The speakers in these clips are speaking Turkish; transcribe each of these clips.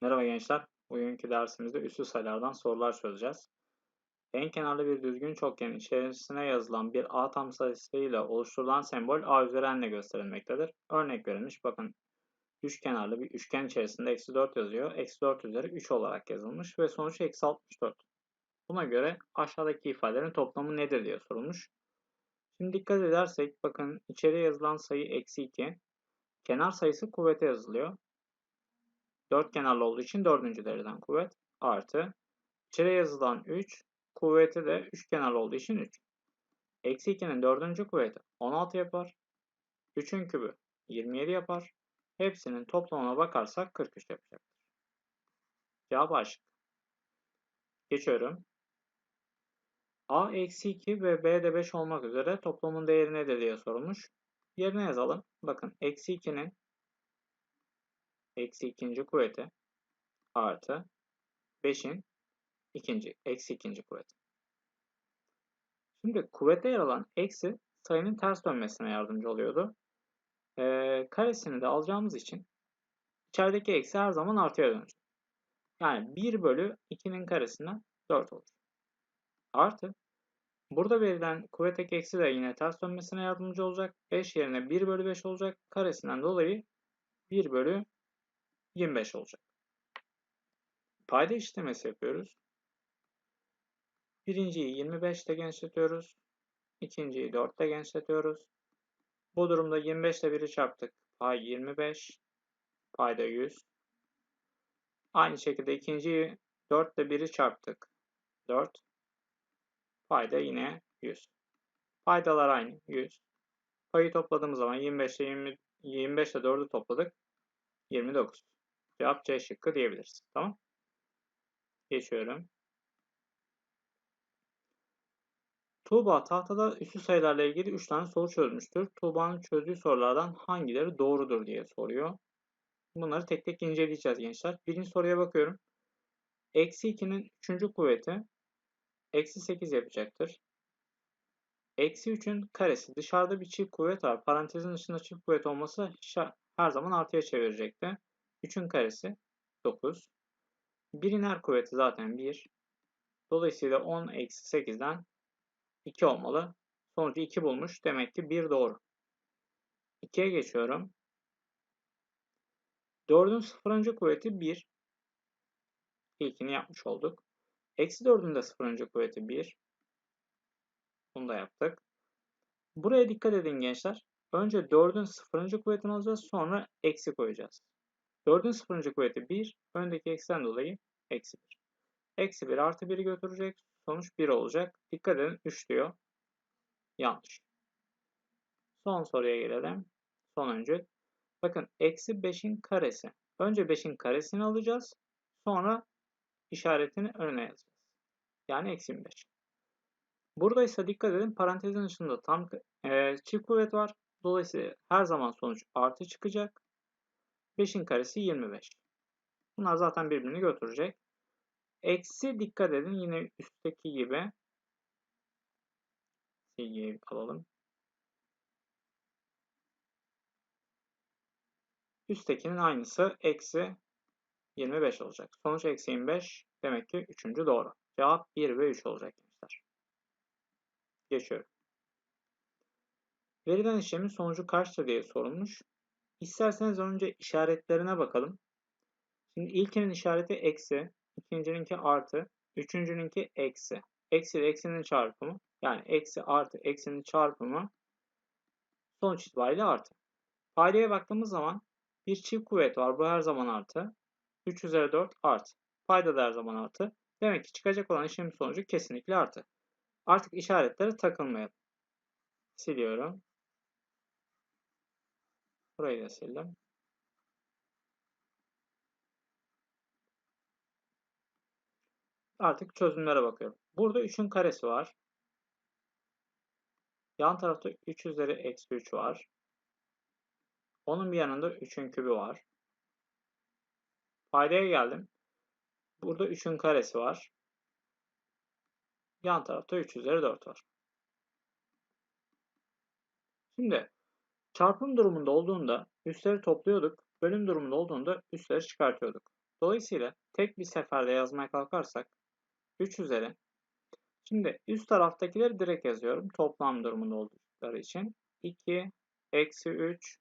Merhaba gençler. Bugünkü dersimizde üslü sayılardan sorular çözeceğiz. En kenarlı bir düzgün çokgen içerisine yazılan bir a tam sayısıyla oluşturulan sembol a üzeri n ile gösterilmektedir. Örnek verilmiş. Bakın üç kenarlı bir üçgen içerisinde eksi 4 yazıyor. Eksi 4 üzeri 3 olarak yazılmış ve sonuç eksi 64. Buna göre aşağıdaki ifadelerin toplamı nedir diye sorulmuş. Şimdi dikkat edersek bakın içeriye yazılan sayı eksi 2. Kenar sayısı kuvvete yazılıyor. Dört kenarlı olduğu için dördüncü dereceden kuvvet artı içeri yazılan 3 kuvveti de 3 kenarlı olduğu için 3. Eksi 2'nin dördüncü kuvveti 16 yapar. 3'ün kübü 27 yapar. Hepsinin toplamına bakarsak 43 yapacaktır. Cevap aşık. Geçiyorum. A eksi 2 ve B de 5 olmak üzere toplamın değeri nedir diye sorulmuş. Yerine yazalım. Bakın eksi 2'nin eksi ikinci kuvveti artı 5'in ikinci, eksi ikinci kuvveti. Şimdi kuvvette yer alan eksi sayının ters dönmesine yardımcı oluyordu. Ee, karesini de alacağımız için içerideki eksi her zaman artıya dönecek. Yani 1 bölü 2'nin karesinden 4 olur. Artı burada verilen kuvvetteki eksi de yine ters dönmesine yardımcı olacak. 5 yerine 1 bölü 5 olacak. Karesinden dolayı 1 bölü 25 olacak. Payda işlemesi yapıyoruz. Birinciyi 25 ile genişletiyoruz. İkinciyi 4 ile genişletiyoruz. Bu durumda 25 ile 1'i çarptık. Pay 25. Payda 100. Aynı şekilde ikinciyi 4 ile 1'i çarptık. 4. Payda yine 100. Paydalar aynı 100. Payı topladığımız zaman 25 ile 20, 25 ile 4'ü topladık. 29. Cevap C şıkkı diyebiliriz. Tamam. Geçiyorum. Tuğba tahtada üstü sayılarla ilgili 3 tane soru çözmüştür. Tuğba'nın çözdüğü sorulardan hangileri doğrudur diye soruyor. Bunları tek tek inceleyeceğiz gençler. Birinci soruya bakıyorum. Eksi 2'nin 3. kuvveti eksi 8 yapacaktır. Eksi 3'ün karesi dışarıda bir çift kuvvet var. Parantezin dışında çift kuvvet olması her zaman artıya çevirecekti. 3'ün karesi 9. 1'in her kuvveti zaten 1. Dolayısıyla 10 eksi 8'den 2 olmalı. Sonucu 2 bulmuş. Demek ki 1 doğru. 2'ye geçiyorum. 4'ün 0. kuvveti 1. İlkini yapmış olduk. Eksi 4'ün de 0. kuvveti 1. Bunu da yaptık. Buraya dikkat edin gençler. Önce 4'ün 0. kuvvetini alacağız. Sonra eksi koyacağız. 4'ün 0. kuvveti 1. Öndeki eksen dolayı eksi 1. Eksi 1 artı 1'i götürecek. Sonuç 1 olacak. Dikkat edin 3 diyor. Yanlış. Son soruya gelelim. Son önce. Bakın eksi 5'in karesi. Önce 5'in karesini alacağız. Sonra işaretini önüne yazacağız. Yani eksi 25. Burada ise dikkat edin parantezin dışında tam e, çift kuvvet var. Dolayısıyla her zaman sonuç artı çıkacak. 5'in karesi 25. Bunlar zaten birbirini götürecek. Eksi dikkat edin yine üstteki gibi. Silgiyi alalım. Üsttekinin aynısı eksi 25 olacak. Sonuç eksi 25 demek ki üçüncü doğru. Cevap 1 ve 3 olacak gençler. Geçiyorum. Verilen işlemin sonucu kaçtır diye sorulmuş. İsterseniz önce işaretlerine bakalım. Şimdi ilkinin işareti eksi, ikincininki artı, üçüncününki eksi. Eksi ile eksinin çarpımı yani eksi artı eksinin çarpımı sonuç itibariyle artı. Paydaya baktığımız zaman bir çift kuvvet var. Bu her zaman artı. 3 üzeri 4 artı. Payda da her zaman artı. Demek ki çıkacak olan işlem sonucu kesinlikle artı. Artık işaretlere takılmayalım. Siliyorum. Burayı da sildim. Artık çözümlere bakıyorum. Burada 3'ün karesi var. Yan tarafta 3 üzeri eksi 3 var. Onun bir yanında 3'ün kübü var. Paydaya geldim. Burada 3'ün karesi var. Yan tarafta 3 üzeri 4 var. Şimdi Çarpım durumunda olduğunda üstleri topluyorduk. Bölüm durumunda olduğunda üstleri çıkartıyorduk. Dolayısıyla tek bir seferde yazmaya kalkarsak 3 üzeri. Şimdi üst taraftakileri direkt yazıyorum. Toplam durumunda oldukları için. 2 eksi 3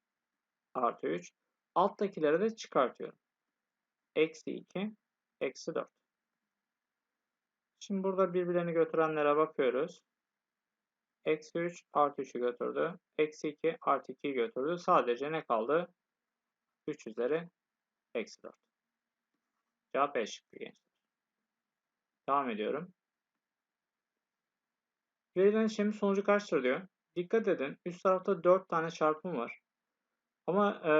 artı 3. Alttakileri de çıkartıyorum. Eksi 2 eksi 4. Şimdi burada birbirlerini götürenlere bakıyoruz. Eksi 3 artı 3'ü götürdü. Eksi 2 artı 2'yi götürdü. Sadece ne kaldı? 3 üzeri eksi 4. Cevap E şıkkı gençler. Devam ediyorum. Verilen işlemin sonucu kaçtır diyor. Dikkat edin üst tarafta 4 tane çarpım var. Ama e,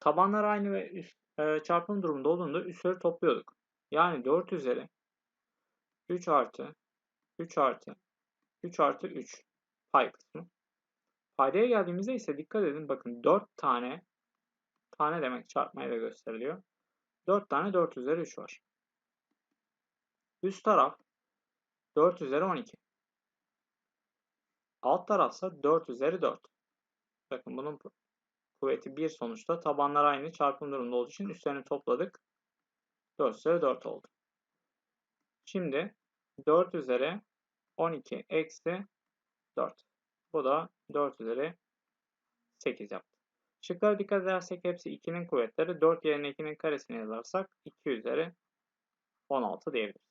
tabanlar aynı ve üst, e, çarpım durumunda olduğunda üstleri topluyorduk. Yani 4 üzeri 3 artı 3 artı 3 artı 3 pay kısmı. Paydaya geldiğimizde ise dikkat edin bakın 4 tane tane demek çarpmayla gösteriliyor. 4 tane 4 üzeri 3 var. Üst taraf 4 üzeri 12. Alt tarafsa 4 üzeri 4. Bakın bunun kuvveti 1 sonuçta. Tabanlar aynı çarpım durumunda olduğu için üstlerini topladık. 4 üzeri 4 oldu. Şimdi 4 üzeri 12 eksi 4. Bu da 4 üzeri 8 yaptı. Şıklara dikkat edersek hepsi 2'nin kuvvetleri. 4 yerine 2'nin karesini yazarsak 2 üzeri 16 diyebiliriz.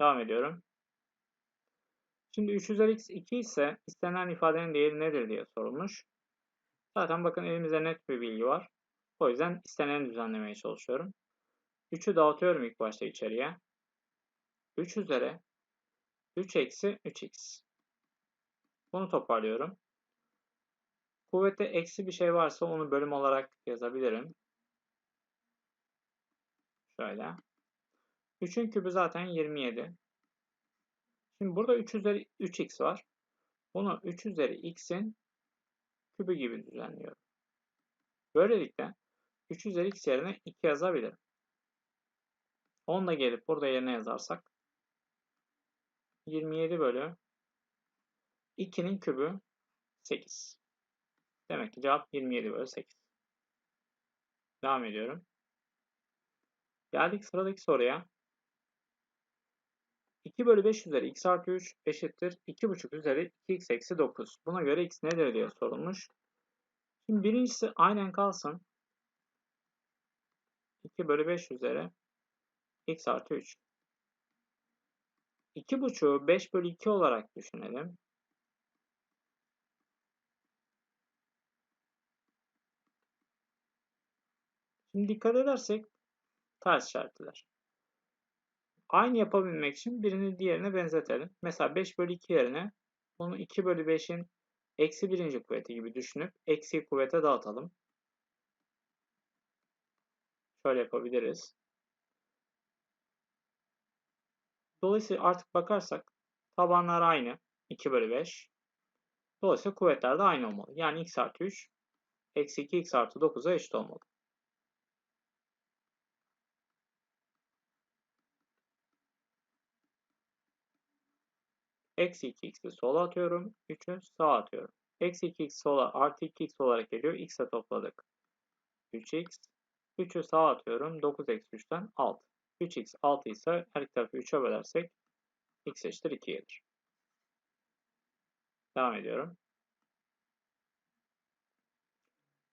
Devam ediyorum. Şimdi 3 üzeri x 2 ise istenen ifadenin değeri nedir diye sorulmuş. Zaten bakın elimizde net bir bilgi var. O yüzden isteneni düzenlemeye çalışıyorum. 3'ü dağıtıyorum ilk başta içeriye. 3 üzeri 3 eksi 3x. Bunu toparlıyorum. Kuvvette eksi bir şey varsa onu bölüm olarak yazabilirim. Şöyle. 3'ün kübü zaten 27. Şimdi burada 3 üzeri 3x var. Bunu 3 üzeri x'in kübü gibi düzenliyorum. Böylelikle 3 üzeri x yerine 2 yazabilirim. 10 da gelip burada yerine yazarsak 27 bölü 2'nin kübü 8. Demek ki cevap 27 bölü 8. Devam ediyorum. Geldik sıradaki soruya. 2 bölü 5 üzeri x artı 3 eşittir 2,5 üzeri 2x eksi 9. Buna göre x nedir diye sorulmuş. Şimdi birincisi aynen kalsın. 2 bölü 5 üzeri x artı 3. 2,5'u 5 bölü 2 olarak düşünelim. Şimdi dikkat edersek ters işaretler. Aynı yapabilmek için birini diğerine benzetelim. Mesela 5 bölü 2 yerine bunu 2 bölü 5'in eksi birinci kuvveti gibi düşünüp eksi kuvvete dağıtalım. Şöyle yapabiliriz. Dolayısıyla artık bakarsak tabanlar aynı. 2 bölü 5. Dolayısıyla kuvvetler de aynı olmalı. Yani x artı 3 eksi 2 x artı 9'a eşit olmalı. Eksi 2x'i sola atıyorum. 3'ü sağa atıyorum. Eksi 2x sola artı 2x olarak geliyor. x'e topladık. 3x. 3'ü sağa atıyorum. 9 eksi 3'ten 6. 3x 6 ise her iki tarafı 3'e bölersek x eşittir 2 gelir. Devam ediyorum.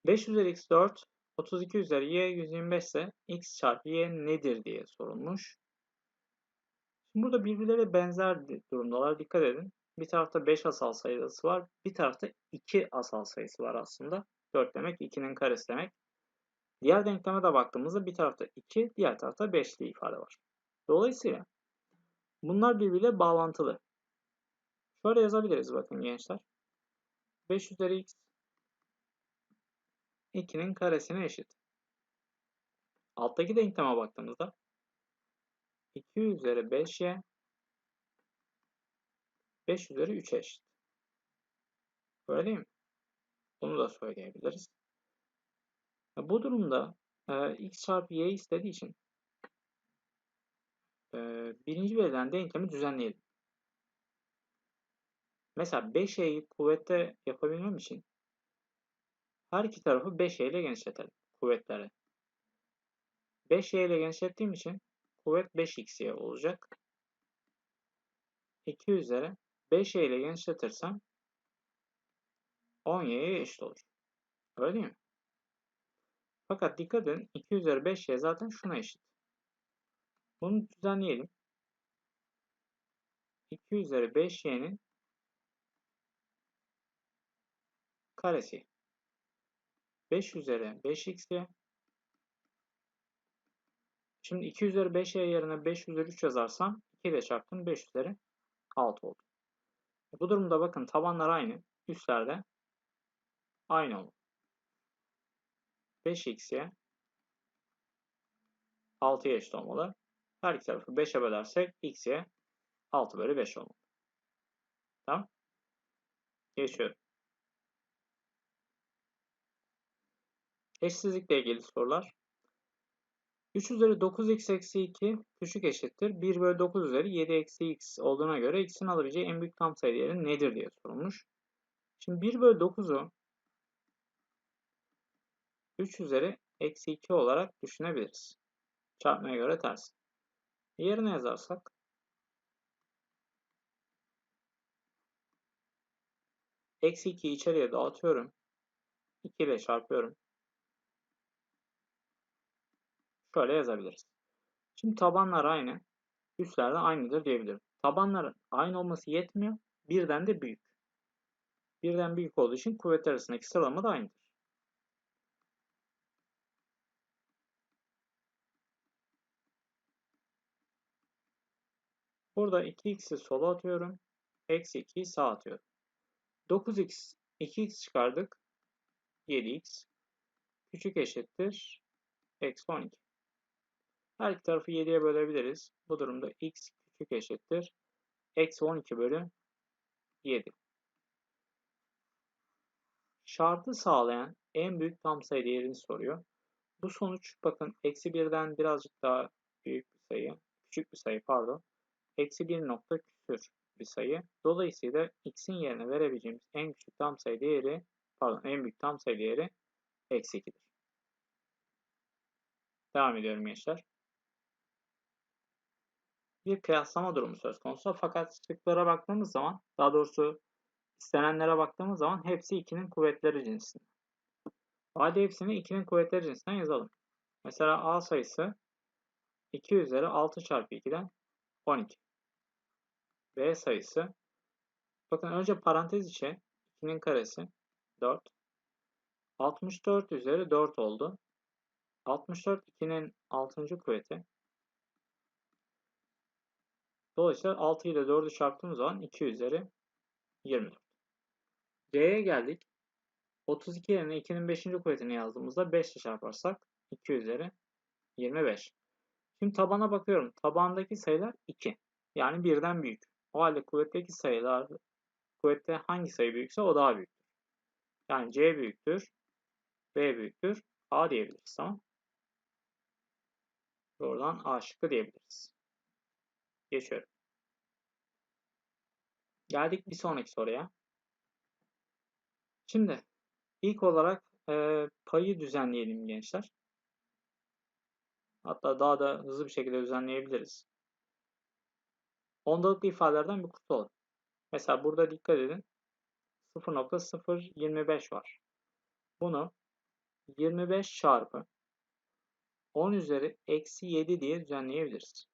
5 üzeri x 4, 32 üzeri y 125 ise x çarpı y nedir diye sorulmuş. Şimdi burada birbirlere benzer durumdalar. Dikkat edin. Bir tarafta 5 asal sayısı var. Bir tarafta 2 asal sayısı var aslında. 4 demek 2'nin karesi demek. Diğer denkleme de baktığımızda bir tarafta 2, diğer tarafta 5'li ifade var. Dolayısıyla bunlar birbiriyle bağlantılı. Şöyle yazabiliriz bakın gençler. 5 üzeri x 2'nin karesine eşit. Alttaki denkleme baktığımızda 2 üzeri 5y 5 üzeri 3 eşit. Öyle değil mi? Bunu da söyleyebiliriz. Bu durumda e, x çarpı y istediği için e, birinci verilen denklemi düzenleyelim. Mesela 5y'yi kuvvette yapabilmem için her iki tarafı 5y ile genişletelim kuvvetleri. 5y ile genişlettiğim için kuvvet 5xy olacak. 2 üzeri 5y ile genişletirsem 10y'ye eşit olur. Öyle değil mi? Fakat dikkat edin 2 üzeri 5y zaten şuna eşit. Bunu düzenleyelim. 2 üzeri 5y'nin karesi. 5 üzeri 5x'ye. Şimdi 2 üzeri 5y yerine 5 üzeri 3 yazarsam 2 ile çarptım 5 üzeri 6 oldu. Bu durumda bakın tabanlar aynı. Üstlerde aynı olur. 5x'ye 6'ya eşit olmalı. Her iki tarafı 5'e bölersek x'ye 6 bölü 5 olmalı. Tamam. Geçiyorum. Eşsizlikle ilgili sorular. 3 üzeri 9x eksi 2 küçük eşittir. 1 bölü 9 üzeri 7 eksi x olduğuna göre x'in alabileceği en büyük tam sayı değeri nedir diye sorulmuş. Şimdi 1 bölü 9'u 3 üzeri eksi 2 olarak düşünebiliriz. Çarpmaya göre ters. Yerine yazarsak eksi 2'yi içeriye dağıtıyorum. 2 ile çarpıyorum. Şöyle yazabiliriz. Şimdi tabanlar aynı. Üstler de aynıdır diyebilirim. Tabanların aynı olması yetmiyor. Birden de büyük. Birden büyük olduğu için kuvvetler arasındaki sıralama da aynıdır. Burada 2x'i sola atıyorum. Eksi 2'yi sağa atıyorum. 9x 2x çıkardık. 7x küçük eşittir. Eksi 12. Her iki tarafı 7'ye bölebiliriz. Bu durumda x küçük eşittir. Eksi 12 bölü 7. Şartı sağlayan en büyük tam sayı değerini soruyor. Bu sonuç bakın eksi 1'den birazcık daha büyük bir sayı. Küçük bir sayı pardon. Eksi 1 nokta küsür bir sayı. Dolayısıyla x'in yerine verebileceğimiz en küçük tam sayı değeri pardon en büyük tam sayı değeri eksi 2'dir. Devam ediyorum gençler bir kıyaslama durumu söz konusu. Fakat şıklara baktığımız zaman, daha doğrusu istenenlere baktığımız zaman hepsi 2'nin kuvvetleri cinsinden. Hadi hepsini 2'nin kuvvetleri cinsinden yazalım. Mesela A sayısı 2 üzeri 6 çarpı 2'den 12. B sayısı bakın önce parantez içe 2'nin karesi 4. 64 üzeri 4 oldu. 64 2'nin 6. kuvveti. Dolayısıyla 6 ile 4'ü çarptığımız zaman 2 üzeri 24. C'ye geldik. 32 yerine 2'nin 5. kuvvetini yazdığımızda 5 ile çarparsak 2 üzeri 25. Şimdi tabana bakıyorum. Tabandaki sayılar 2. Yani birden büyük. O halde kuvvetteki sayılar kuvvette hangi sayı büyükse o daha büyüktür. Yani C büyüktür, B büyüktür, A diyebiliriz. Tamam. Doğrudan A şıkkı diyebiliriz. Geçiyorum. Geldik bir sonraki soruya. Şimdi ilk olarak e, payı düzenleyelim gençler. Hatta daha da hızlı bir şekilde düzenleyebiliriz. Ondalıklı ifadelerden bir kutu. Mesela burada dikkat edin. 0.025 var. Bunu 25 çarpı 10 üzeri eksi 7 diye düzenleyebiliriz.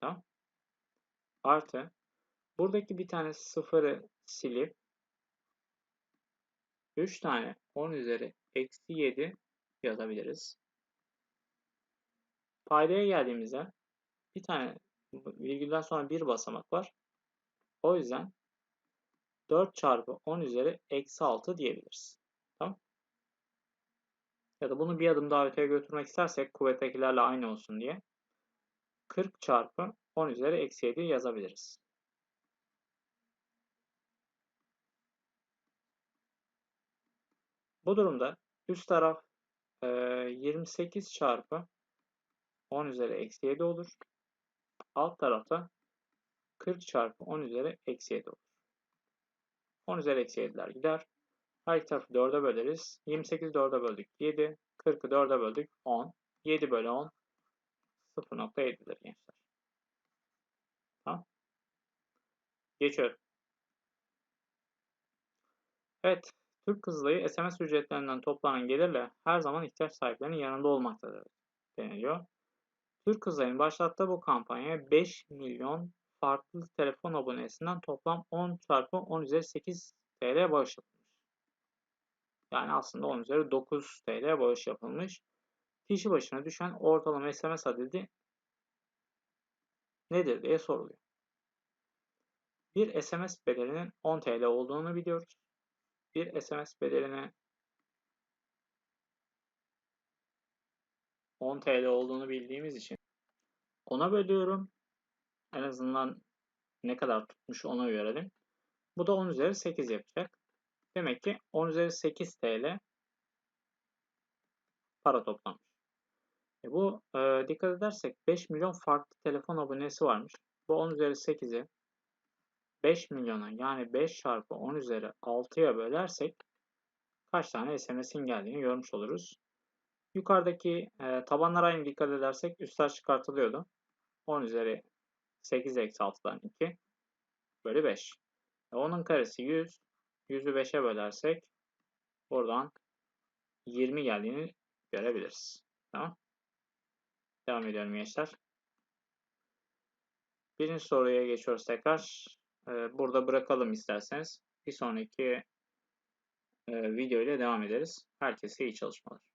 Tamam. Artı buradaki bir tane sıfırı silip 3 tane 10 üzeri eksi 7 yazabiliriz. Paydaya geldiğimizde bir tane virgülden sonra bir basamak var. O yüzden 4 çarpı 10 üzeri eksi 6 diyebiliriz. Tamam. Ya da bunu bir adım daha öteye götürmek istersek kuvvettekilerle aynı olsun diye 40 çarpı 10 üzeri eksi 7 yazabiliriz. Bu durumda üst taraf e, 28 çarpı 10 üzeri eksi 7 olur. Alt tarafta 40 çarpı 10 üzeri eksi 7 olur. 10 üzeri eksi 7'ler gider. Her iki tarafı 4'e böleriz. 28 4'e böldük 7. 40'ı 4'e böldük 10. 7 bölü 10 0.7'dir gençler. Tamam. Geçiyorum. Evet. Türk Kızılayı SMS ücretlerinden toplanan gelirle her zaman ihtiyaç sahiplerinin yanında olmaktadır deniliyor. Türk Kızılayı'nın başlattığı bu kampanyaya 5 milyon farklı telefon abonesinden toplam 10 çarpı 10 üzeri 8 TL bağış yapılmış. Yani aslında 10 üzeri 9 TL bağış yapılmış. Kişi başına düşen ortalama SMS adedi nedir diye soruluyor. Bir SMS bedelinin 10 TL olduğunu biliyoruz. Bir SMS bedelini 10 TL olduğunu bildiğimiz için ona bölüyorum. En azından ne kadar tutmuş ona görelim. Bu da 10 üzeri 8 yapacak. Demek ki 10 üzeri 8 TL para toplamış. E bu e, dikkat edersek 5 milyon farklı telefon abonesi varmış. Bu 10 üzeri 8'i 5 milyona yani 5 çarpı 10 üzeri 6'ya bölersek kaç tane SMS'in geldiğini görmüş oluruz. Yukarıdaki e, tabanlara aynı dikkat edersek üstler çıkartılıyordu. 10 üzeri 8 eksi 6'dan 2 bölü 5. E, onun karesi 100. 100'ü 5'e bölersek buradan 20 geldiğini görebiliriz. Tamam. Devam ediyorum gençler. Birinci soruya geçiyoruz tekrar. Ee, burada bırakalım isterseniz. Bir sonraki e, video ile devam ederiz. Herkese iyi çalışmalar.